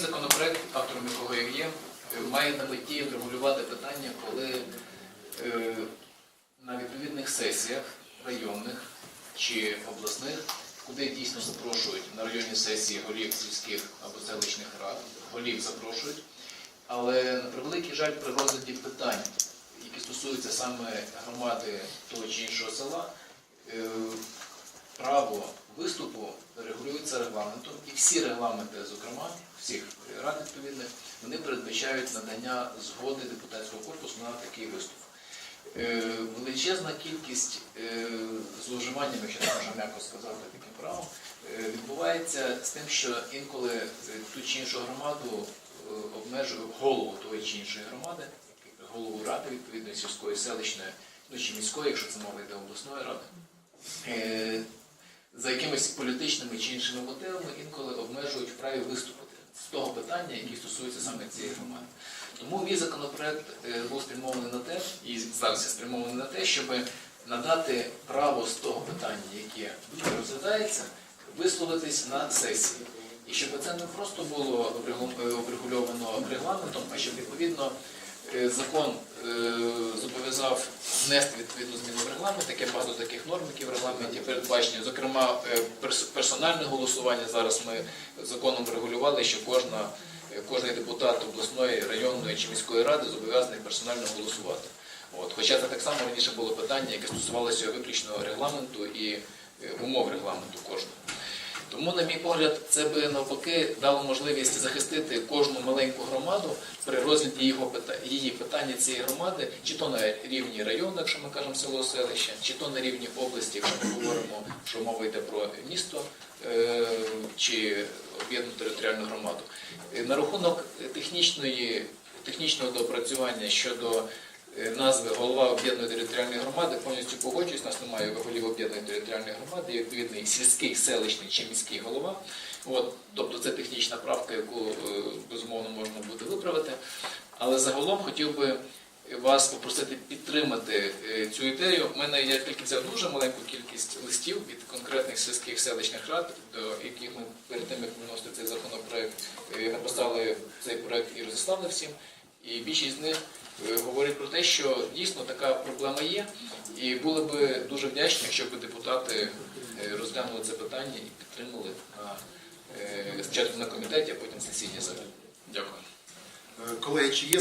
законопроект, автором якого я є, е, має на меті врегулювати питання, коли е, на відповідних сесіях районних чи обласних, куди дійсно запрошують на районні сесії голів сільських або селищних рад, голів запрошують, але на превеликий жаль при розгляді питань, які стосуються саме громади того чи іншого села, е, право виступу регулюється регламентом, і всі регламенти, зокрема, всіх рад відповідних, вони передбачають надання згоди депутатського корпусу на такий виступ. Е, Величезна кількість е, зловживаннями, якщо я можу м'яко сказати таким правом, е, відбувається з тим, що інколи ту чи іншу громаду обмежує голову тої чи іншої громади, голову ради відповідної сільської, селищної, ну чи міської, якщо це мова йде обласної ради. За якимись політичними чи іншими мотивами інколи обмежують в праві виступити з того питання, яке стосується саме цієї громади. Тому мій законопроект е, був спрямований на те, і зараз спрямований на те, щоб надати право з того питання, яке розглядається, висловитись на сесії. І щоб це не просто було е, обрегульовано регламентом, а щоб відповідно е, закон зобов'язав внести відповідну зміну в регламент, таке багато таких норм, регламенті передбачені. Зокрема, е, персональне голосування зараз ми законом регулювали, що кожна, е, кожний депутат обласної, районної чи міської ради зобов'язаний персонально голосувати. От. Хоча це так само раніше було питання, яке стосувалося виключно регламенту і е, умов регламенту кожного. Тому, на мій погляд, це би навпаки дало можливість захистити кожну маленьку громаду при розгляді його пита- її питання цієї громади, чи то на рівні району, якщо ми кажемо село селище, чи то на рівні області, якщо ми говоримо, що мова йде про місто е, чи об'єднану територіальну громаду. Е, На рахунок технічної, технічного доопрацювання щодо назви голова об'єднаної територіальної громади повністю погоджуюсь. Нас немає голів об'єднаної територіальної громади, є відповідний сільський, селищний чи міський голова. От, тобто це технічна правка, яку е, безумовно можна буде виправити. Але загалом хотів би вас попросити підтримати е, цю ідею. У мене я тільки взяв дуже маленьку кількість листів від конкретних сільських селищних рад, до яких ми перед тим як виносити цей законопроект, е, написали цей проект і розіслали всім. І більшість з них говорить говорять про те, що дійсно така проблема є, і були би дуже вдячні, якщо б депутати е, розглянули це питання і підтримали е, спочатку на комітеті, а потім в сесійній залі. Дякую. Е, Колеги, чи є?